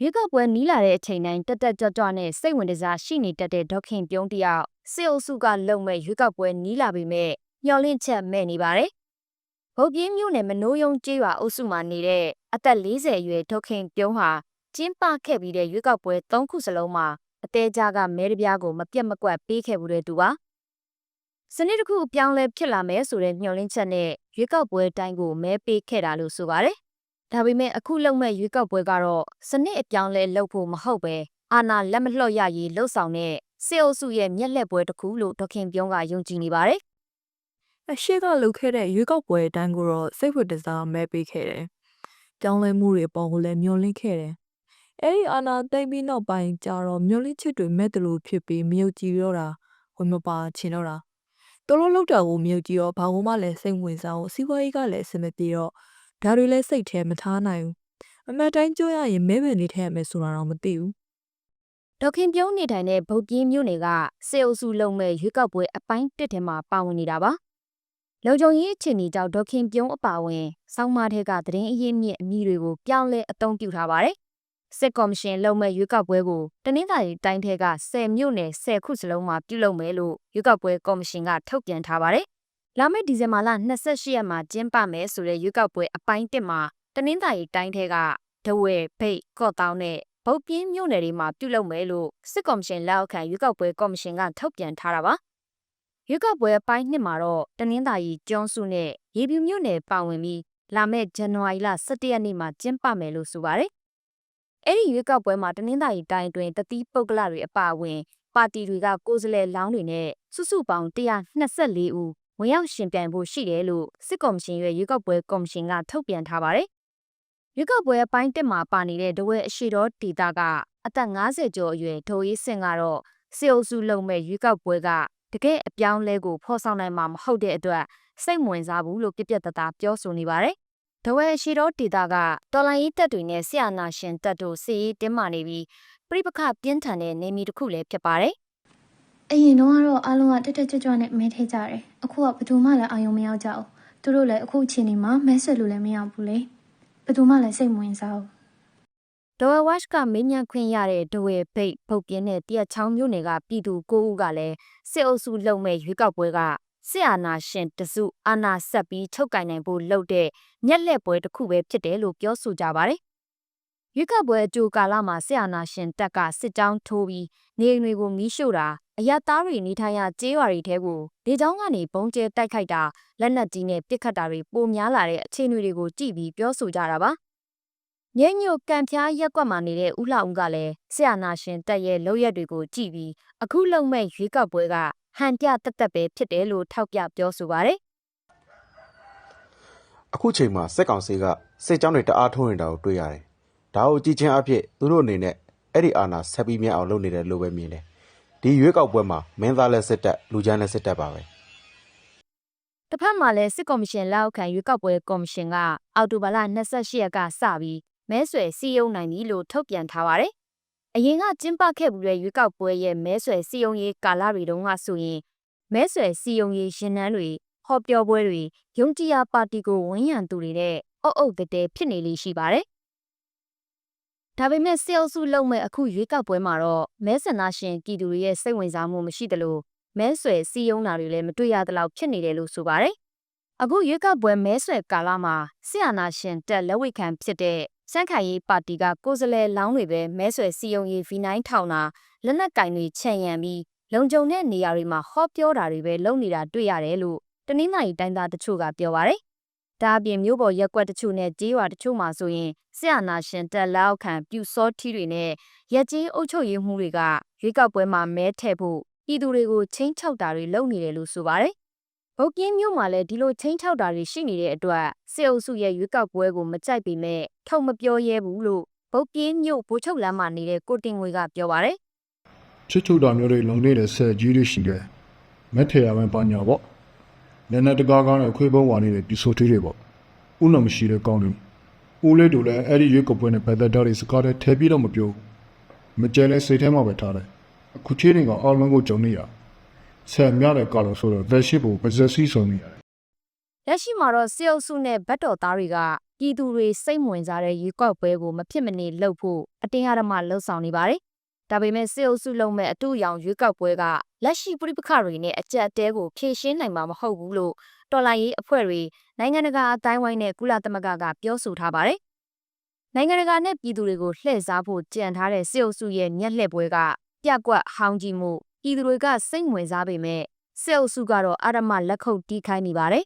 ရွေးကောက်ပွဲနီးလာတဲ့အချိန်တိုင်းတက်တက်ကြွကြွနဲ့စိတ်ဝင်စားရှိနေတတ်တဲ့ဒေါက်ခင်ပြုံးတယောက်စစ်အုပ်စုကလုံမဲ့ရွေးကောက်ပွဲနီးလာပြီမဲ့မျော်လင့်ချက်မဲ့နေပါတယ်။ဗုတ်ပြင်းမြို့နယ်မနိုးယုံကျေးရွာအုပ်စုမှာနေတဲ့အသက်40အရွယ်ဒေါက်ခင်ပြုံးဟာကျင်းပခဲ့ပြီးတဲ့ရွေးကောက်ပွဲ၃ခုစလုံးမှာအသေးကြကမဲတပြားကိုမပြတ်မကွက်ပေးခဲ့မှုတဲ့သူပါ။စနစ်တစ်ခုအပြောင်းလဲဖြစ်လာမယ်ဆိုတဲ့မျှော်လင့်ချက်နဲ့ရွေးကောက်ပွဲတိုင်းကိုမဲပေးခဲ့တာလို့ဆိုပါတယ်။ ဒါပေမဲ့အခုလုံမဲ့ရွေးကောက်ပွဲကတော့စနစ်အပြောင်းလဲလုပ်ဖို့မဟုတ်ပဲအာဏာလက်မလျှော့ရရေးလှုပ်ဆောင်တဲ့စေအုပ်စုရဲ့မျက်လက်ပွဲတစ်ခုလို့ဒေါက်ခင်ပြုံးကယုံကြည်နေပါတယ်အရှိကလုပ်ခဲ့တဲ့ရွေးကောက်ပွဲအတိုင်းကိုတော့စိတ်ဝင်စားမဲပေးခဲ့တယ်။ကြောင်းလဲမှုတွေပေါ်ကိုလည်းမျောလင့်ခဲ့တယ်။အဲ့ဒီအာနာသိမ့်ပြီးနောက်ပိုင်းကျတော့မျောလင့်ချက်တွေမဲ့တလို့ဖြစ်ပြီးမယုံကြည်တော့တာဝင်မပါချင်တော့တာ။တို့လို့လောက်တာကိုမယုံကြည်တော့ဘာမှလည်းစိတ်ဝင်စားအောင်စီးပွားရေးကလည်းအဆင်မပြေတော့ ဒါတွေလည်းစိတ်ထဲမထားနိုင်ဘူး။အမှတ်တိုင်းကြိုးရရင်မဲပဲနေထည့်ရမယ်ဆိုတာတော့မသိဘူး။ဒေါက်ခင်ပြုံးနေထိုင်တဲ့ဗုတ်ပြင်းမြို့နယ်ကစေအုပ်စုလုံမဲ့ရွေးကောက်ပွဲအပိုင်းတစ်ထဲမှာပါဝင်နေတာပါလုံခြုံရေးအခြေအနေကြောင့်ဒေါက်ခင်ပြုံးအပါအဝင်စောင်းမထဲကသတင်းအရင်းမြစ်အမည်တွေကိုပြောင်းလဲအသုံးပြုထားပါတယ်စစ်ကော်မရှင်လုံမဲ့ရွေးကောက်ပွဲကိုတနင်္သာရီတိုင်းထဲက10မြို့နယ်10ခုစလုံးမှာပြုလုပ်မယ်လို့ရွေးကောက်ပွဲကော်မရှင်ကထုတ်ပြန်ထားပါတယ် လာမယ့်ဒီဇင်ဘာလ28ရက်မှာကျင်းပမယ်ဆိုတဲ့ရွေးကောက်ပွဲအပိုင်း1မှာတနင်္သာရီတိုင်းထဲကဒဝဲဖိတ်ကော့တောင်းနဲ့ဗုတ်ပြင်းမြို့နယ်တွေမှာပြုလုပ်မယ်လို့စစ်ကော်မရှင်လက်အောက်ခံရွေးကောက်ပွဲကော်မရှင်ကထုတ်ပြန်ထားတာပါရွေးကောက်ပွဲအပိုင်းနှစ်မှာတော့တနင်္သာရီကျွန်းစုနဲ့ရေပြူမြို့နယ်ပါဝင်ပြီးလာမယ့်ဇန်နဝါရီလ17ရက်နေ့မှာကျင်းပမယ်လို့ဆိုပါတယ်အဲ့ဒီရွေးကောက်ပွဲမှာတနင်္သာရီတိုင်းအတွင်းတတိပုဂ္ဂလတွေအပါအဝင် ပါတီတွေကကိုယ်စားလှယ်လောင်းတွေနဲ့စုစုပေါင်း124ဦး ဝင်ရောက်ရှင်ပြိုင်ဖို့ရှိတယ်လို့စစ်ကော်မရှင်ရဲ့ရွေးကောက်ပွဲကော်မရှင်ကထုတ်ပြန်ထားပါတယ်ရွေးကောက်ပွဲအပိုင်းတက်မှာပါနေတဲ့ဒဝဲအရှိတော်ဒေတာကအသက်50ကျော်အရွယ်ဒိုအေးစင်ကတော့စေအုပ်စုလုံမဲ့ရွေးကောက်ပွဲကတကယ်အပြောင်းလဲကိုဖော်ဆောင်နိုင်မှာမဟုတ်တဲ့အတွက်စိတ်ဝင်စားဘူးလို့ပြပြတသားပြောဆိုနေပါတယ်။ဒဝဲအရှိတော်ဒေတာကတော်လိုင်းရေးတပ်တွေနဲ့ဆီယနာရှင်တပ်တို့စီရေးတင်းမာနေပြီးပြိပခပြင်းထန်တဲ့နေမီတစ်ခုလည်းဖြစ်ပါတယ် အရင်တော့ကတော့အားလုံးကတက်တက်ကြွကြွနဲ့မဲထဲကြတယ်အခုကဘယ်သူမှလည်းအာရုံမရောက်ကြဘူးသူတို့လည်းအခုအချိန်ဒီမှာမဲဆွယ်လို့လည်းမရဘူးလေဘယ်သူမှလည်းစိတ်မဝင်စားဘူး။ဒဝဲဝက်ရှ်ကမင်းမြန်ခွင့်ရတဲ့ဒဝဲဘိတ်ဖုတ်ပြင်းတဲ့တရက်ချောင်းမြို့နယ်ကပြည်သူ၉ဦးကလည်းစစ်အုပ်စုလုံမဲ့ရွေးကောက်ပွဲကစစ်အာဏာရှင်တစုအာဏာဆက်ပြီးချုပ်ကင်နိုင်ဖို့လုပ်တဲ့ညက်လက်ပွဲတစ်ခုပဲဖြစ်တယ်လို့ပြောဆိုကြပါတယ်။ ရွေးကောက်ပွဲအကြိုကာလမှာစစ်အာဏာရှင်တပ်ကစစ်ကြောင်းထိုးပြီးနေအိမ်တွေကိုမီးရှို့တာအရသားတွေနေထိုင်ရာကျေးရွာတွေထဲကိုဒေချောင်းကနေဘုံကျဲတိုက်ခိုက်တာလက်နက်ကြီးနဲ့ပစ်ခတ်တာတွေပိုများလာတဲ့အခြေအနေတွေကိုကြည့်ပြီးပြောဆိုကြတာပါ။ညညို့ကံဖျားရက်ကွက်မှာနေတဲ့ဦးလှဦးကလည်းဆရာနာရှင်တက်ရဲ့လောက်ရက်တွေကိုကြည့်ပြီးအခုလုံမဲ့ရွေးကောက်ပွဲကဟန်ပြတက်တက်ပဲဖြစ်တယ်လို့ထောက်ပြပြောဆိုပါတယ်အခုချိန်မှာစက်ကောင်စီကစစ်ကြောင်းတွေတအားထိုးနေတာကိုတွေ့ရတယ်။ ဒါကိုကြည့်ချင်းအဖြစ်သူတို့အနေနဲ့အဲ့ဒီအာဏာဆက်ပြီးမြတ်အောင်လုပ်နေတယ်လို့ပဲမြင်တယ်။ဒီရွေးကောက်ပွဲမှာမင်းသားလက်စစ်တပ်လူချမ်းလက်စစ်တပ်ပါပဲ။။တစ်ဖက်မှာလည်းစစ်ကော်မရှင်လက်အောက်ခံရွေးကောက်ပွဲကော်မရှင်ကအော်တိုဘာလ28ရက်ကစပြီးမဲဆွယ်စီယုံနိုင်ပြီလို့ထုတ်ပြန်ထားပါတယ်။အရင်ကကျင်းပခဲ့မှုတဲ့ရွေးကောက်ပွဲရဲ့မဲဆွယ်စီယုံရေးကာလတွေတုန်းကဆိုရင်မဲဆွယ်စီယုံရေးရင်နှန်းတွေဟောပြောပွဲတွေယုံကြည်ရာပါတီကိုဝန်းရံသူတွေနဲ့အုပ်အုပ်တဲတဲဖြစ်နေလိရှိပါတယ်။ ဒါပေမဲ့စေအုပ်စုလုံးမဲ့အခုရွေးကောက်ပွဲမှာတော့မဲဆန္ဒရှင်ပြည်သူတွေရဲ့စိတ်ဝင်စားမှုမရှိသလိုမဲဆွယ်စီယုံတာတွေလည်းမတွေ့ရသလောက်ဖြစ်နေတယ်လို့ဆိုပါတယ်။အခုရွေးကောက်ပွဲမဲဆွယ်ကာလမှာဆီယနာရှင်တက်လက်ဝိခံဖြစ်တဲ့စန့်ခိုင်ရေးပါတီကကိုယ်စားလှယ်လောင်းတွေပဲမဲဆွယ်စီယုံရေး V9 ထောင်တာလက်နက်ကင်တွေချန်ရံပြီးလုံခြုံတဲ့နေရာတွေမှာဟောပြောတာတွေပဲလုပ်နေတာတွေ့ရတယ်လို့တနင်္လာရီတိုင်းသားတချို့ကပြောပါတယ်။ ဒါအပြင်မြို့ပေါ်ရက်ကွက်တချို့နဲ့ကြေးရွာတချို့မှာဆိုရင်ဆီယနာရှင်တက်လက်အောက်ခံပြူစောထီတွေနဲ့ရက်ကြီးအုပ်ချုပ်ရေးမှုတွေကရွေးကောက်ပွဲမှာမဲထည့်ဖို့ပြည်သူတွေကိုချင်းချောက်တာတွေလုပ်နေတယ်လို့ဆိုပါတယ်။ဗုတ်ကင်းမြို့မှာလည်းဒီလိုချင်းချောက်တာတွေရှိနေတဲ့အတွက်စစ်အုပ်စုရဲ့ရွေးကောက်ပွဲကိုမကြိုက်ပေမဲ့ထုံမပြောရဲဘူးလို့ဗုတ်ကင်းမြို့ဘိုးချုပ်လမ်းမှာနေတဲ့ကိုတင်ငွေကပြောပါတယ်ချစ်ချူတာမျိုးတွေလုံနေတဲ့ဆက်ကြီးတွေရှိတယ်မက်ထေရမယ်ပညာပေါ့ နည်းနည်းတကားကားနဲ့ခွေးပုံးဝါနေတဲ့ဒီဆိုသေးတွေပေါ့ဥနာမရှိတဲ့ကောင်းတယ်ဦးလေးတို့လည်းအဲ့ဒီရွေးကောက်ပွဲနဲ့ပတ်သက်တာတွေစကားတွေထဲပြီးတော့မပြောဘူးမကြဲလဲစိတ်ထဲမှာပဲထားတယ်အခုချင်းတွေကအော်လုံးကိုကြုံနေရဆက်မြတဲ့ကာလို့ဆိုတော့ဗက်ရှိဖို့ပဇက်စီဆုံးနေရတယ်။လက်ရှိမှာတော့စစ်အုပ်စုနဲ့ဗတ်တော်သားတွေကပြည်သူတွေစိတ်ဝင်စားတဲ့ရွေးကောက်ပွဲကိုမဖြစ်မနေလုပ်ဖို့အတင်းအဓမ္မလှုံ့ဆော်နေပါတယ်။ ဒါပေမဲ့စစ်အုပ်စုလုံးမဲ့အတူရောင်ရွေးကောက်ပွဲကလက်ရှိပြည်ပခါတွေနဲ့အကြက်အတဲကိုဖြည့်ရှင်းနိုင်မှာမဟုတ်ဘူးလို့တော်လိုင်းရေးအဖွဲ့တွေနိုင်ငံတကာအတိုင်းဝိုင်းနဲ့ကုလသမဂ္ဂကပြောဆိုထားပါတယ်။နိုင်ငံတကာနဲ့ပြည်သူတွေကိုလှည့်စားဖို့ကြံထားတဲ့စစ်အုပ်စုရဲ့ညက်လှည့်ပွဲကပြက်ကွက်ဟောင်းကြီးမှုပြည်သူတွေကစိတ်ဝင်စားပေမဲ့စစ်အုပ်စုကတော့အာရမလက်ခုပ်တီးခိုင်းနေပါတယ်